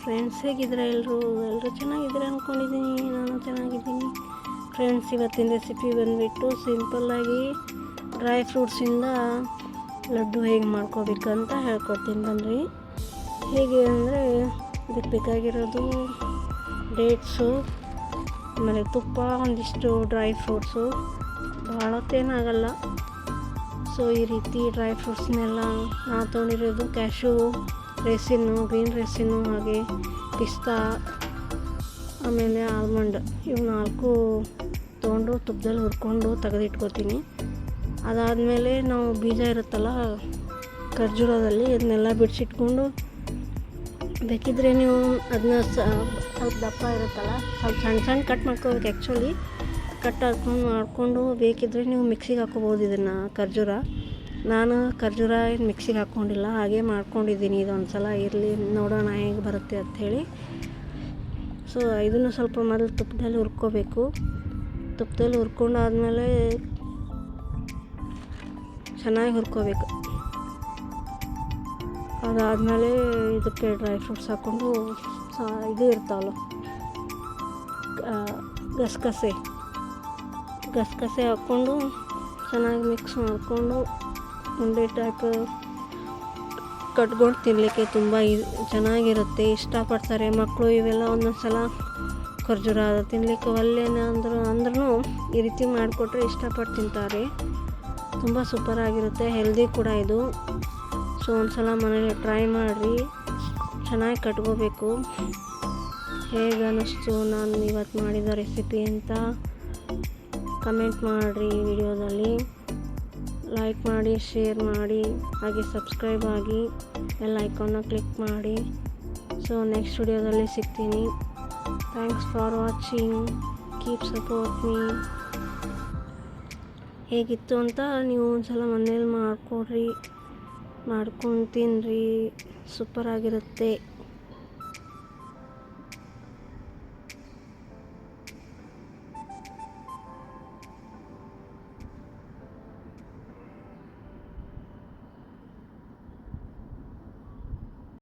Friends ಹೇಗಿದ್ರೆ ಎಲ್ಲರೂ ಎಲ್ಲರೂ ಚೆನ್ನಾಗಿದ್ರೆ ಅಂದ್ಕೊಂಡಿದ್ದೀನಿ ನಾನು ಚೆನ್ನಾಗಿದ್ದೀನಿ. ಫ್ರೆಂಡ್ಸ್ ಇವತ್ತಿನ ರೆಸಿಪಿ ಬಂದುಬಿಟ್ಟು ಸಿಂಪಲ್ಲಾಗಿ ಡ್ರೈ ಫ್ರೂಟ್ಸಿಂದ ಲಡ್ಡು ಹೇಗೆ ಮಾಡ್ಕೋಬೇಕಂತ ಹೇಳ್ಕೊಡ್ತೀನಿ ಬನ್ನಿರಿ ಹೇಗೆ ಅಂದರೆ ಇದಕ್ಕೆ ಬೇಕಾಗಿರೋದು ಡೇಟ್ಸು ಆಮೇಲೆ ತುಪ್ಪ, ಒಂದಿಷ್ಟು ಡ್ರೈ ಫ್ರೂಟ್ಸು ಭಾಳ ಹೊತ್ತೇನಾಗಲ್ಲ ಸೊ ಈ ರೀತಿ ಡ್ರೈ ಫ್ರೂಟ್ಸ್ನೆಲ್ಲ ನಾ ತೊಗೊಂಡಿರೋದು ಕ್ಯಾಶು ರೇಸಿನ್ನು ಗ್ರೀನ್ ರೇಸಿನ್ನು ಹಾಗೆ ಪಿಸ್ತಾ, ಆಮೇಲೆ ಆಲ್ಮಂಡ್ ಇವು ನಾಲ್ಕು ತೊಗೊಂಡು ತುಪ್ಪದಲ್ಲಿ ಹುರ್ಕೊಂಡು ತೆಗೆದಿಟ್ಕೋತೀನಿ. ಅದಾದಮೇಲೆ ನಾವು ಬೀಜ ಇರುತ್ತಲ್ಲ ಖರ್ಜೂರದಲ್ಲಿ ಅದನ್ನೆಲ್ಲ ಬಿಡಿಸಿಟ್ಕೊಂಡು ಬೇಕಿದ್ರೆ ನೀವು ಅದನ್ನ ಸ್ವಲ್ಪ ದಪ್ಪ ಇರುತ್ತಲ್ಲ, ಸ್ವಲ್ಪ ಸಣ್ಣ ಸಣ್ಣ ಕಟ್ ಮಾಡ್ಕೋಬೇಕು ಆ್ಯಕ್ಚುಲಿ ಕಟ್ ಹಾಕೊಂಡು ಮಾಡಿಕೊಂಡು ಬೇಕಿದ್ರೆ ನೀವು ಮಿಕ್ಸಿಗೆ ಹಾಕ್ಕೋಬೋದು ಇದನ್ನು ಖರ್ಜೂರ. ನಾನು ಖರ್ಜೂರ ಏನು ಮಿಕ್ಸಿಗೆ ಹಾಕ್ಕೊಂಡಿಲ್ಲ, ಹಾಗೆ ಮಾಡ್ಕೊಂಡಿದ್ದೀನಿ. ಇದೊಂದು ಸಲ ಇರಲಿ, ನೋಡೋಣ ಹೇಗೆ ಬರುತ್ತೆ ಅಂಥೇಳಿ ಸೊ ಇದನ್ನು ಸ್ವಲ್ಪ ಮೊದಲು ತುಪ್ಪದಲ್ಲಿ ಹುರ್ಕೋಬೇಕು. ತುಪ್ಪದಲ್ಲಿ ಹುರ್ಕೊಂಡಾದ್ಮೇಲೆ ಚೆನ್ನಾಗಿ ಹುರ್ಕೋಬೇಕು. ಅದಾದಮೇಲೆ ಇದಕ್ಕೆ ಡ್ರೈ ಫ್ರೂಟ್ಸ್ ಹಾಕ್ಕೊಂಡು ಇದು ಇರ್ತಾವಲ್ಲ ಗಸಗಸೆ. ಗಸಗಸೆ ಹಾಕ್ಕೊಂಡು ಚೆನ್ನಾಗಿ ಮಿಕ್ಸ್ ಮಾಡಿಕೊಂಡು ಉಂಡೆ ಟೈಪ್ ಕಟ್ಕೊಂಡು ತಿನ್ನಲಿಕ್ಕೆ ತುಂಬ ಚೆನ್ನಾಗಿರುತ್ತೆ. ಇಷ್ಟಪಡ್ತಾರೆ ಮಕ್ಕಳು ಇವೆಲ್ಲ ಒಂದೊಂದು ಸಲ ಖರ್ಜೂರ ತಿನ್ನಲಿಕ್ಕೆ ಒಲ್ಲೆನ ಅಂದ್ರೂ ಅಂದ್ರೂ ಈ ರೀತಿ ಮಾಡಿಕೊಟ್ರೆ ಇಷ್ಟಪಟ್ಟು ತಿಂತಾರೆ. ತುಂಬ ಸೂಪರಾಗಿರುತ್ತೆ ಹೆಲ್ದಿ ಕೂಡ ಇದು. ಸೊ ಒಂದು ಸಲ ಮನೇಲಿ ಟ್ರೈ ಮಾಡಿರಿ. ಚೆನ್ನಾಗಿ ಕಟ್ಕೋಬೇಕು. ಹೇಗೆ ಅನ್ನಿಸ್ತು ನಾನು ಇವತ್ತು ಮಾಡಿದ ರೆಸಿಪಿ ಅಂತ ಕಮೆಂಟ್ ಮಾಡಿರಿ ವಿಡಿಯೋದಲ್ಲಿ ಲೈಕ್ ಮಾಡಿ ಶೇರ್ ಮಾಡಿ, ಹಾಗೆ ಸಬ್ಸ್ಕ್ರೈಬ್ ಆಗಿ ಎಲ್ಲ ಐಕಾನ್ನ ಕ್ಲಿಕ್ ಮಾಡಿ. ಸೊ ನೆಕ್ಸ್ಟ್ ವಿಡಿಯೋದಲ್ಲಿ ಸಿಗ್ತೀನಿ. Thanks for watching keep support me ಹೇಗಿತ್ತು ಅಂತ ನೀವು ಒಂದ್ಸಲ ಮನೇಲಿ ಮಾಡಿಕೊಡ್ರಿ ಮಾಡ್ಕೊಂಡು ತಿನ್ನಿರಿ ಸೂಪರಾಗಿರುತ್ತೆ